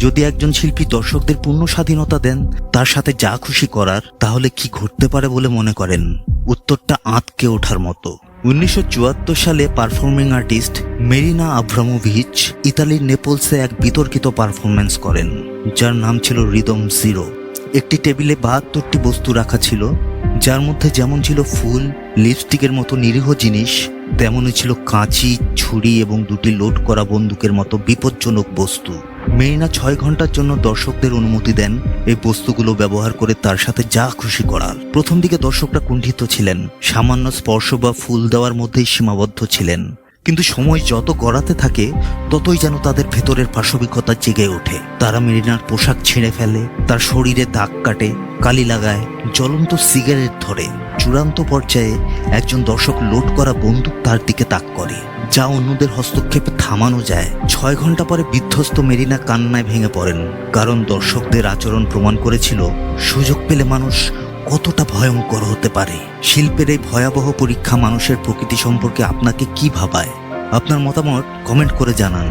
যদি একজন শিল্পী দর্শকদের পূর্ণ স্বাধীনতা দেন, তার সাথে যা খুশি করার, তাহলে কি ঘটতে পারে বলে মনে করেন? উত্তরটা আঁতকে ওঠার মতো। উনিশশো চুয়াত্তর সালে পারফর্মিং আর্টিস্ট মেরিনা আভ্রামোভিচ ইতালির নেপলসে এক বিতর্কিত পারফরমেন্স করেন, যার নাম ছিল রিদম জিরো। একটি টেবিলে বাহাত্তরটি বস্তু রাখা ছিল, যার মধ্যে যেমন ছিল ফুল, লিপস্টিকের মতো নিরীহ জিনিস, তেমনই ছিল কাঁচি, ছুরি এবং দুটি লোড করা বন্দুকের মতো বিপজ্জনক বস্তু। মেরিনা ছয় ঘণ্টার জন্য দর্শকদের অনুমতি দেন, এই বস্তুগুলো ব্যবহার করে তার সাথে যা খুশি করার। প্রথম দিকে দর্শকরা কুণ্ঠিত ছিলেন, সামান্য স্পর্শ বা ফুল দেওয়ার মধ্যেই সীমাবদ্ধ ছিলেন। কিন্তু সময় যত গড়াতে থাকে, ততই যেন তাদের ভেতরের পাশবিকতা জেগে ওঠে। তারা মেরিনার পোশাক ছিঁড়ে ফেলে, তার শরীরে দাগ কাটে, কালি লাগায়, জ্বলন্ত সিগারেট ধরে। চূড়ান্ত পর্যায়ে একজন দর্শক লোড করা বন্দুক তার দিকে তাক করে, যা অন্যদের হস্তক্ষেপ থামানো যায়। ছয় ঘণ্টা পরে বিধ্বস্ত মেরিনা কান্নায় ভেঙে পড়েন, কারণ দর্শকদের আচরণ প্রমাণ করেছিল, সুযোগ পেলে মানুষ কতটা ভয়ঙ্কর হতে পারে? শিল্পের এই ভয়াবহ পরীক্ষা মানুষের প্রকৃতি সম্পর্কে আপনাকে কি ভাবায়? আপনার মতামত কমেন্ট করে জানান।